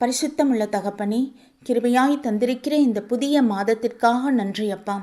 பரிசுத்தமுள்ள தகப்பனே கிருபையாய் தந்திருக்கிற இந்த புதிய மாதத்திற்காக நன்றி அப்பா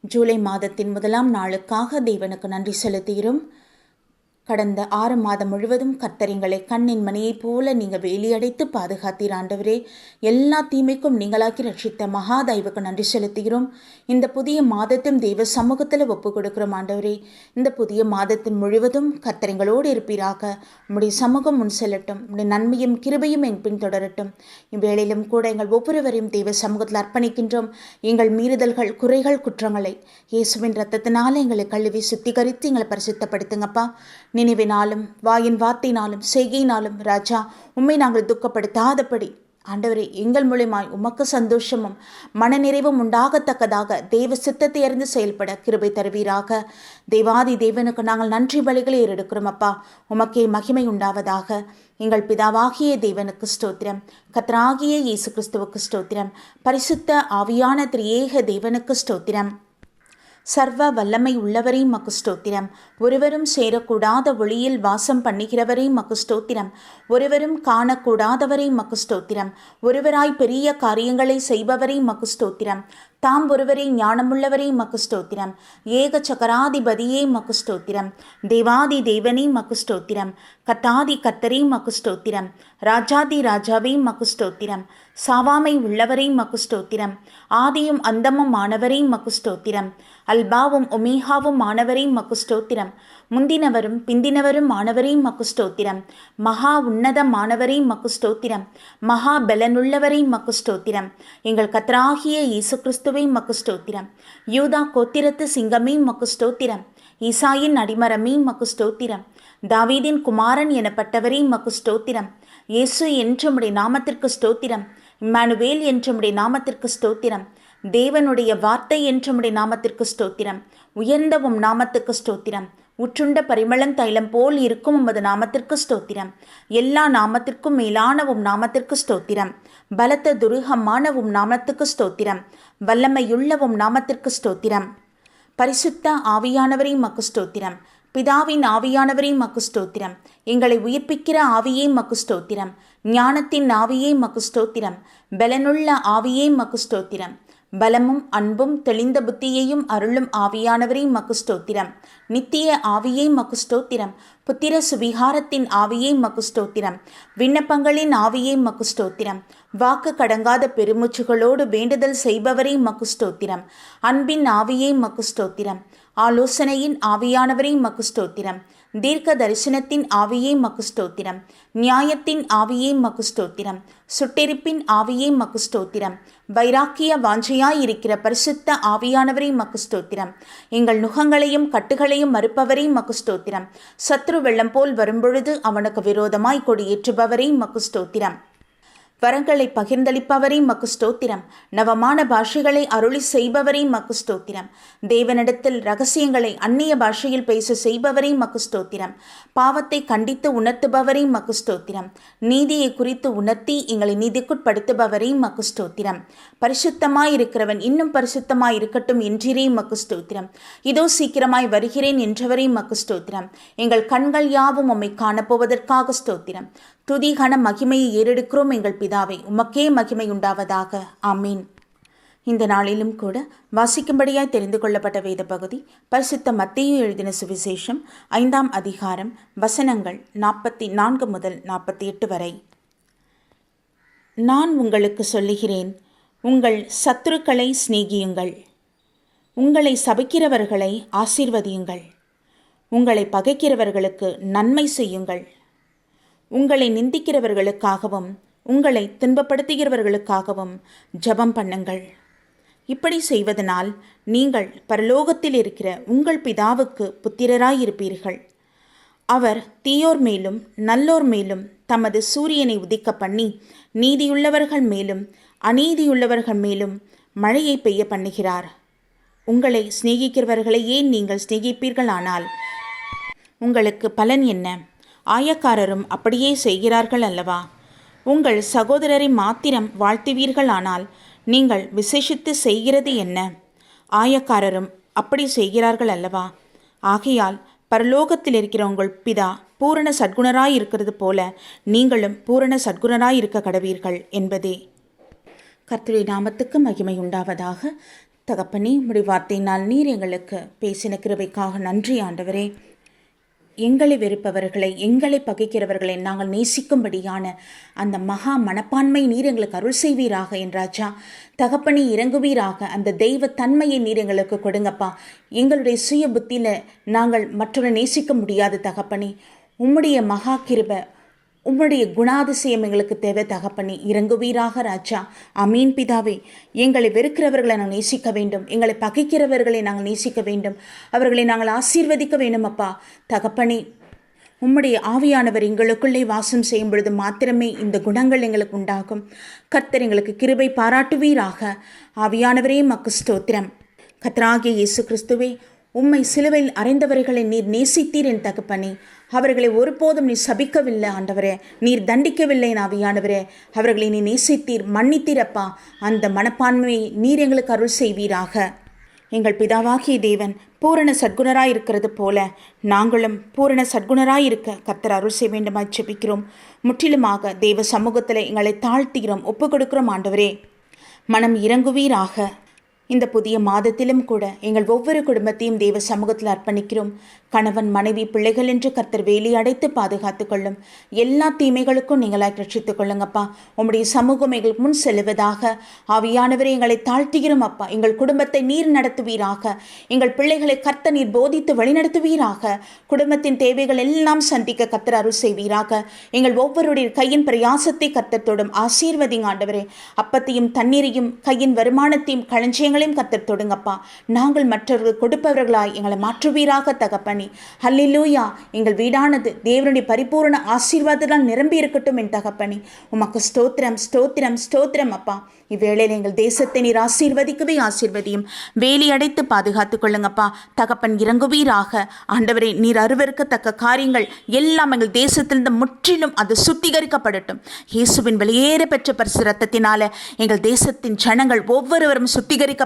ஜூலை மாதத்தின் முதலாம் நாளுக்காக தேவனுக்கு நன்றி செலுத்துகிறோம். கடந்த ஆறு மாதம் முழுவதும் கத்தரிங்களை கண்ணின் மணியைப் போல நீங்கள் வேலியடைத்து பாதுகாத்தீர் ஆண்டவரே. எல்லா தீமைக்கும் நீங்களாக்கி ரட்சித்த மகாதைவுக்கு நன்றி செலுத்துகிறோம். இந்த புதிய மாதத்தும் தெய்வ சமூகத்தில் ஒப்பு கொடுக்கிறோம் ஆண்டவரே. இந்த புதிய மாதத்தின் முழுவதும் கத்தரிங்களோடு இருப்பீராக. உம்முடைய சமூகம் முன் செல்லட்டும். உடைய நன்மையும் கிருபையும் என் பின் தொடரட்டும். இவ்வேளையிலும் கூட எங்கள் ஒவ்வொருவரையும் தெய்வ சமூகத்தில் அர்ப்பணிக்கின்றோம். எங்கள் மீறுதல்கள் குறைகள் குற்றங்களை இயேசுவின் ரத்தத்தினால் எங்களை கழுவி சுத்திகரித்து எங்களை பரிசுத்தப்படுத்துங்கப்பா. நினைவினாலும் வாயின் வார்த்தையினாலும் செய்கையினாலும் ராஜா உம்மை நாங்கள் துக்கப்படுத்தாதபடி. ஆண்டவரே எங்கள் மூலியமாய் உமக்கு சந்தோஷமும் மனநிறைவும் உண்டாகத்தக்கதாக தெய்வ சித்தத்தை அறிந்து செயல்பட கிருபை தருவீராக. தேவாதி தேவனுக்கு நாங்கள் நன்றி வழிகளை ஏறெடுக்கிறோம் அப்பா. உமக்கே மகிமை உண்டாவதாக. எங்கள் பிதாவாகிய தேவனுக்கு ஸ்தோத்திரம். கத்ராகிய இயேசு கிறிஸ்துவுக்கு ஸ்தோத்திரம். பரிசுத்த ஆவியான திரியேக தேவனுக்கு ஸ்தோத்திரம். சர்வ வல்லமை உள்ளவரே மக்கு ஸ்தோத்திரம் ஒருவரும் சேரக்கூடாத ஒளியில் வாசம் பண்ணுகிறவரே மக்கு ஸ்தோத்திரம் ஒருவரும் காணக்கூடாதவரே மக்கு ஸ்தோத்திரம் ஒருவராய் பெரிய காரியங்களை செய்பவரே மக்கு ஸ்தோத்திரம் தாம் ஒருவரே ஞானமுள்ளவரே மக்கு ஸ்தோத்திரம் ஏக சக்கராதிபதியே மக்கு ஸ்தோத்திரம் தேவாதி தேவனே மக்கு ஸ்தோத்திரம் கத்தாதி கத்தரே மக்கு ஸ்தோத்திரம் ராஜாதி ராஜாவே மக்குஸ்டோத்திரம் சாவாமை உள்ளவரே மகுஸ்தோத்திரம் ஆதியும் அந்தமும் ஆனவரே மக்கு அல்பாவும் ஒமேஹாவும் ஆனவரே மக்கு முந்தினவரும் பிந்தினவரும் ஆனவரே மகுஸ்தோத்திரம் மகா உன்னதமானவரே மக்கு ஸ்தோத்திரம் மகா பலனுள்ளவரே மக்கு எங்கள் கத்ராகிய இயேசு கிறிஸ்துவை மகுஸ்தோத்திரம் யூதா கோத்திரத்து சிங்கமே மக்கு ஈசாயின் அடிமரமே மக்கு தாவீதின் குமாரன் எனப்பட்டவரே மகுஸ்தோத்திரம் இயேசு என்றமுடைய நாமத்திற்கு ஸ்தோத்திரம். இம்மானுவேல் என்றமுடைய நாமத்திற்கு ஸ்தோத்திரம். தேவனுடைய வார்த்தை என்றமுடைய நாமத்திற்கு ஸ்தோத்திரம். உயர்ந்தவும் நாமத்துக்கு ஸ்தோத்திரம். உற்றுண்ட பரிமளம் தைலம் போல் இருக்கும் உமது நாமத்திற்கு ஸ்தோத்திரம். எல்லா நாமத்திற்கும் மேலானவும் நாமத்திற்கு ஸ்தோத்திரம். பலத்த துருகமானவும் நாமத்துக்கு ஸ்தோத்திரம். வல்லமையுள்ளவும் நாமத்திற்கு ஸ்தோத்திரம். பரிசுத்த ஆவியானவரை மக்கு ஸ்தோத்திரம். பிதாவின் ஆவியானவரே மக்குஸ்தோத்திரம். எங்களை உயிர்ப்பிக்கிற ஆவியே மக்குஸ்தோத்திரம். ஞானத்தின் ஆவியே மக்குஸ்தோத்திரம். பலனுள்ள ஆவியே மக்குஸ்தோத்திரம். பலமும் அன்பும் தெளிந்த புத்தியையும் அருளும் ஆவியானவரே மகுஸ்தோத்திரம். நித்திய ஆவியை மகுஸ்தோத்திரம். புத்திர சுவிகாரத்தின் ஆவியை மகுஸ்தோத்திரம். விண்ணப்பங்களின் ஆவியை மகுஸ்தோத்திரம். வாக்கு கடங்காத பெருமூச்சுகளோடு வேண்டுதல் செய்பவரை மகுஸ்தோத்திரம். அன்பின் ஆவியை மகுஸ்தோத்திரம். ஆலோசனையின் ஆவியானவரை மகுஸ்தோத்திரம். தீர்க்க தரிசனத்தின் ஆவியே மக்குஸ்டோத்திரம் நியாயத்தின் ஆவியே மக்கு சுட்டெரிப்பின் ஆவியே மக்கு வைராக்கிய வாஞ்சையாயிருக்கிற பரிசுத்த ஆவியானவரே மக்கு எங்கள் நுகங்களையும் கட்டுகளையும் மறுப்பவரே மக்குஸ்டோத்திரம் சத்ரு வெள்ளம் போல் வரும்பொழுது அவனுக்கு விரோதமாய் கொடியேற்றுபவரே மக்குஸ்டோத்திரம் வரங்களை பகிர்ந்தளிப்பவரே மக்கு ஸ்தோத்திரம் நவமான பாஷைகளை அருளி செய்பவரே மக்கு ஸ்தோத்திரம் தேவனிடத்தில் ரகசியங்களை அந்நிய பாஷையில் பேச செய்பவரே மக்கு ஸ்தோத்திரம் பாவத்தை கண்டித்து உணர்த்துபவரே மக்கு ஸ்தோத்திரம் நீதியை குறித்து உணர்த்தி எங்களை நீதிக்குட்படுத்துபவரே மக்கு ஸ்தோத்திரம் பரிசுத்தமாய் இருக்கிறவன் இன்னும் பரிசுத்தமாய் இருக்கட்டும் என்றிரே மக்கு ஸ்தோத்திரம் இதோ சீக்கிரமாய் வருகிறேன் என்றவரே மக்கு ஸ்தோத்திரம் எங்கள் கண்கள் யாவும் உம்மை காணப்போவதற்காக ஸ்தோத்திரம். துதிகன மகிமையை ஏறெடுக்கிறோம் எங்கள் பிதாவை உமக்கே மகிமை உண்டாவதாக. ஆமீன். இந்த நாளிலும் கூட வாசிக்கும்படியாய் தெரிந்து கொள்ளப்பட்ட வேத பகுதி பரிசுத்த மத்திய எழுதின சுவிசேஷம் ஐந்தாம் அதிகாரம் வசனங்கள் நாற்பத்தி நான்கு முதல் நாற்பத்தி எட்டு வரை. நான் உங்களுக்கு சொல்லுகிறேன் உங்கள் சத்துருக்களை சிநேகியுங்கள். உங்களை சபிக்கிறவர்களை ஆசீர்வதியுங்கள். உங்களை பகைக்கிறவர்களுக்கு நன்மை செய்யுங்கள். உங்களை நிந்திக்கிறவர்களுக்காகவும் உங்களை துன்பப்படுத்துகிறவர்களுக்காகவும் ஜபம் பண்ணுங்கள். இப்படி செய்வதனால் நீங்கள் பரலோகத்தில் இருக்கிற உங்கள் பிதாவுக்கு புத்திரராயிருப்பீர்கள். அவர் தீயோர் மேலும் நல்லோர் மேலும் தமது சூரியனை உதிக்க பண்ணி நீதியுள்ளவர்கள் மேலும் அநீதியுள்ளவர்கள் மேலும் மழையை பெய்ய பண்ணுகிறார். உங்களை சிநேகிக்கிறவர்களை ஏன் நீங்கள் சிநேகிப்பீர்களானால் உங்களுக்கு பலன் என்ன? ஆயக்காரரும் அப்படியே செய்கிறார்கள் அல்லவா? உங்கள் சகோதரரை மாத்திரம் வாழ்த்துவீர்களானால் நீங்கள் விசேஷித்து செய்கிறது என்ன? ஆயக்காரரும் அப்படி செய்கிறார்கள் அல்லவா? ஆகையால் பரலோகத்தில் இருக்கிற உங்கள் பிதா பூரண சத்குணராய் இருக்கிறது போல நீங்களும் பூரண சத்குணராய் இருக்க கடவீர்கள் என்பதே. கர்த்தருடைய நாமத்துக்கு மகிமை உண்டாவதாக தகப்பனே முடிவார்த்தையினால் நீர் எங்களுக்கு பேசின கிருபைக்காக நன்றி ஆண்டவரே. எங்களை வெறுப்பவர்களை எங்களை பகைக்கிறவர்களை நாங்கள் நேசிக்கும்படியான அந்த மகா மனப்பான்மை நீர் எங்களுக்கு அருள் செய்வீராக என்றாச்சா தகப்பனி இறங்குவீராக. அந்த தெய்வ தன்மையை நீர் எங்களுக்கு கொடுங்கப்பா. எங்களுடைய சுய புத்தியில் நாங்கள் மற்றவரை நேசிக்க முடியாது தகப்பனி. உம்முடைய மகா கிருப உம்முடைய குணாதிசயம் எங்களுக்கு தேவை தகப்பனி. இறங்குவீராக ராஜா. அமீன் பிதாவே. எங்களை வெறுக்கிறவர்களை நாங்கள் நேசிக்க வேண்டும். எங்களை பகைக்கிறவர்களை நாங்கள் நேசிக்க வேண்டும். அவர்களை நாங்கள் ஆசீர்வதிக்க வேண்டும் அப்பா. தகப்பனி உம்முடைய ஆவியானவர் எங்களுக்குள்ளே வாசம் செய்யும் பொழுது மாத்திரமே இந்த குணங்கள் எங்களுக்கு உண்டாகும். கர்த்தர் எங்களுக்கு கிருபை பாராட்டுவீராக. ஆவியானவரே மக்கு ஸ்தோத்திரம். கத்ராகிய இயேசு கிறிஸ்துவே உம்மை சிலுவையில் அறைந்தவர்களை நீர் நேசித்தீர் என் தகப்பனே. அவர்களை ஒருபோதும் நீ சபிக்கவில்லை ஆண்டவரே. நீர் தண்டிக்கவில்லை நாவியானவரே. அவர்களை நீ நேசித்தீர் மன்னித்தீரப்பா. அந்த மனப்பான்மையை நீர் எங்களுக்கு அருள் செய்வீராக. எங்கள் பிதாவாகிய தேவன் பூரண சத்குணராய் இருக்கிறது போல நாங்களும் பூரண சத்குணராய் இருக்க கத்தர் அருள் செய்ய வேண்டுமாய் ஜெபிக்கிறோம். முற்றிலுமாக தேவ சமூகத்தில் எங்களை தாழ்த்துகிறோம் ஒப்பு கொடுக்கிறோம் ஆண்டவரே. மனம் இறங்குவீராக. இந்த புதிய மாதத்திலும் கூட எங்கள் ஒவ்வொரு குடும்பத்தையும் தேவ சமூகத்தில் அர்ப்பணிக்கிறோம். கணவன் மனைவி பிள்ளைகள் என்று கர்த்தர் வேலி அடைத்து பாதுகாத்து கொள்ளும் எல்லா தீமைகளுக்கும் நீங்களாக ரட்சித்துக் கொள்ளுங்கப்பா. உம்முடைய சமூகம் எங்களுக்கு முன் செல்லுவதாக. ஆவியானவரை எங்களை தாழ்த்துகிறோம் அப்பா. எங்கள் குடும்பத்தை நீர் நடத்துவீராக. எங்கள் பிள்ளைகளை கர்த்த நீர் போதித்து வழிநடத்துவீராக. குடும்பத்தின் தேவைகள் எல்லாம் சந்திக்க கர்த்தர் அருள் செய்வீராக. எங்கள் ஒவ்வொருடைய கையின் பிரயாசத்தை கர்த்தத்தோடும் ஆசீர்வதிங்க ஆண்டவரே. அப்பத்தையும் தண்ணீரையும் கையின் வருமானத்தையும் களஞ்சியங்கள் எங்களையும் கத்தர் தொடுங்கப்பா. நாங்கள் மற்றவர்கள் கொடுப்பவர்களாய் எங்களை மாற்றுவீராக தகப்பனி. ஹல்லிலூயா. எங்கள் வீடானது தேவனுடைய பரிபூர்ண ஆசீர்வாதத்தால் நிரம்பி இருக்கட்டும் என் தகப்பனி. உமக்கு ஸ்தோத்திரம் ஸ்தோத்திரம் ஸ்தோத்திரம் அப்பா. இவ்வேளையில் எங்கள் தேசத்தை நீர் ஆசீர்வதிக்கவே ஆசீர்வதியும். வேலி அடைத்து பாதுகாத்துக் கொள்ளுங்கப்பா. தகப்பன் இறங்குவீராக. ஆண்டவரை நீர் அருவருக்கத்தக்க காரியங்கள் எல்லாம் எங்கள் தேசத்திலிருந்து முற்றிலும் அது சுத்திகரிக்கப்படட்டும். இயேசுவின் வெளியேற பெற்ற பரிசு ரத்தத்தினால எங்கள் தேசத்தின் ஜனங்கள் ஒவ்வொருவரும் சுத்திகரிக்க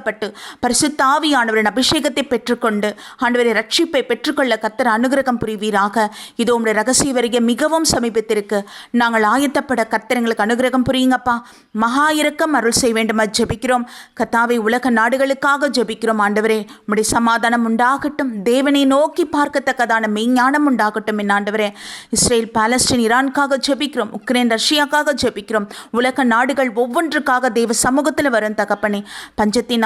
பரிசுத்த ஆவியானவரின் அபிஷேகத்தை பெற்றுக்கொண்டு ஆண்டவரை ரட்சிப்பை பெற்றுக்கொள்ள கத்தர் அனுகிரகம் புரிவீராக. இதோ உங்களுடைய ரகசிய வருகை மிகவும் சமீபத்திற்கு நாங்கள் ஆயத்தப்பட கத்தர் எங்களுக்கு அனுகிரகம் புரியுங்கப்பா. மகா இறக்கம் அருள் செய்ய வேண்டுமா. ஜெபிக்கிறோம். கத்தாவை உலக நாடுகளுக்காக ஜெபிக்கிறோம் ஆண்டவரே. உடைய சமாதானம் உண்டாகட்டும். தேவனை நோக்கி பார்க்கத்தக்கதான மெய்ஞானம் உண்டாகட்டும் என் ஆண்டவரே. இஸ்ரேல் பாலஸ்டீன் ஈரானுக்காக ஜெபிக்கிறோம். உக்ரைன் ரஷ்யாக்காக ஜெபிக்கிறோம். உலக நாடுகள் ஒவ்வொன்றுக்காக தேவ சமூகத்தில் வரும் தகப்பனே.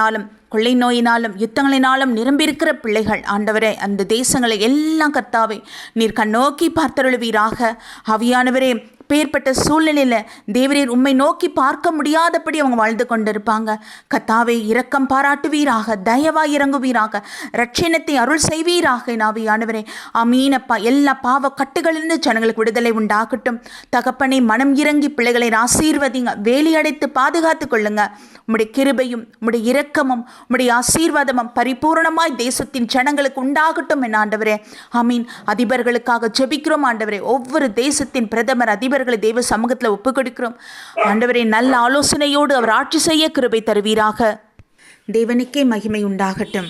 பஞ்சத்தினாலும் கொள்ளை நோயினாலும் யுத்தங்களினாலும் நிரம்பியிருக்கிற பிள்ளைகள். ஆண்டவரே அந்த தேசங்களை எல்லாம் கத்தாவே நீர் கண்ணோக்கி பார்த்தருளுவீராக. அவியானவரே பேர்பட்ட சூழ்நிலையில் தேவரீர் உண்மை நோக்கி பார்க்க முடியாதபடி அவங்க வாழ்ந்து கொண்டிருப்பாங்க. கத்தாவை இரக்கம் பாராட்டுவீராக தயவாய் இறங்குவீராக ரட்சணத்தை அருள் செய்வீராக நாவியானவரே அமீனப்பா எல்லா பாவ கட்டுகளிலிருந்து ஜனங்களுக்கு விடுதலை உண்டாகட்டும். தகப்பனை மனம் இறங்கி பிள்ளைகளை ஆசீர்வதிங்க. வேலி அடைத்து பாதுகாத்து கொள்ளுங்க. உம்முடைய கிருபையும் உம்முடைய இரக்கமும் உம்முடைய ஆசீர்வாதமும் பரிபூர்ணமாய் தேசத்தின் ஜனங்களுக்கு உண்டாகட்டும் என ஆண்டவரே. அமீன் அதிபர்களுக்காக ஜெபிக்கிறோம் ஆண்டவரே. ஒவ்வொரு தேசத்தின் பிரதமர் அதிபர் இவர்களை தேவ சமூகத்தில் ஒப்புக் கொடுக்கிறோம் ஆண்டவரை நல்ல ஆலோசனையோடு அவர் ஆட்சி செய்ய கிருபை தருவீராக. தேவனுக்கே மகிமை உண்டாகட்டும்.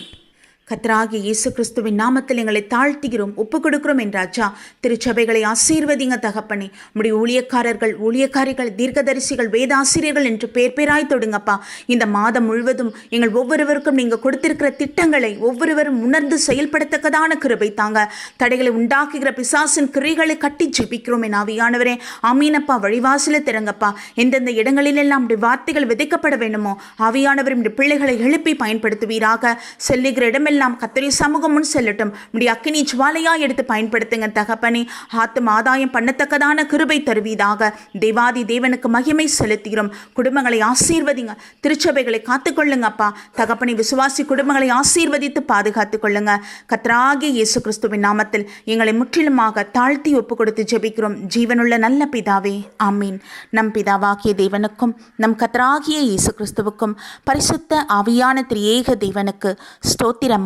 கத்ராகி இயேசு கிறிஸ்துவின் நாமத்தில் எங்களை தாழ்த்துகிறோம் ஒப்புக் கொடுக்கிறோம் என்றாச்சா திருச்சபைகளை ஆசீர்வதிங்க தகப்பனே. உடைய ஊழியக்காரர்கள் ஊழியக்காரிகள் தீர்க்கதரிசிகள் வேதாசிரியர்கள் என்று பேர் பேராய் தொடுங்கப்பா. இந்த மாதம் முழுவதும் எங்கள் ஒவ்வொருவருக்கும் நீங்கள் கொடுத்திருக்கிற திட்டங்களை ஒவ்வொருவரும் உணர்ந்து செயல்படத்தக்கதான கிருபை தாங்க. தடைகளை உண்டாக்குகிற பிசாசின் கிரைகளை கட்டி ஜெபிக்கிறோம் என் ஆவியானவரே. அமீனப்பா வழிவாசில திறங்கப்பா. எந்தெந்த இடங்களிலெல்லாம் அப்படி வார்த்தைகள் விதைக்கப்பட வேண்டுமோ ஆவியானவர் இந்த பிள்ளைகளை எழுப்பி பயன்படுத்துவீராக. செல்லுகிற இடமெல்லாம் எல்லாம் கத்தரி சமூகம் முன் செல்லட்டும். முடிய அக்கினி ஜுவாலையா எடுத்து பயன்படுத்துங்க தகப்பனே. ஆத்தும் ஆதாயம் பண்ணத்தக்கதான கிருபை தருவீதாக தேவாதி தேவனுக்கு மகிமை செலுத்துகிறோம். குடும்பங்களை ஆசீர்வதிங்க. திருச்சபைகளை காத்துக்கொள்ளுங்கப்பா தகப்பனை விசுவாசி குடும்பங்களை ஆசீர்வதித்து பாதுகாத்துக் கொள்ளுங்க. கத்ராகிய இயேசு கிறிஸ்துவின் நாமத்தில் எங்களை முற்றிலுமாக தாழ்த்தி ஒப்பு கொடுத்து ஜெபிக்கிறோம். ஜீவனுள்ள நல்ல பிதாவே ஆமீன். நம் பிதாவாகிய தேவனுக்கும் நம் கத்ராகிய இயேசு கிறிஸ்துவுக்கும் பரிசுத்த ஆவியான திரியேக தேவனுக்கு ஸ்தோத்திரம்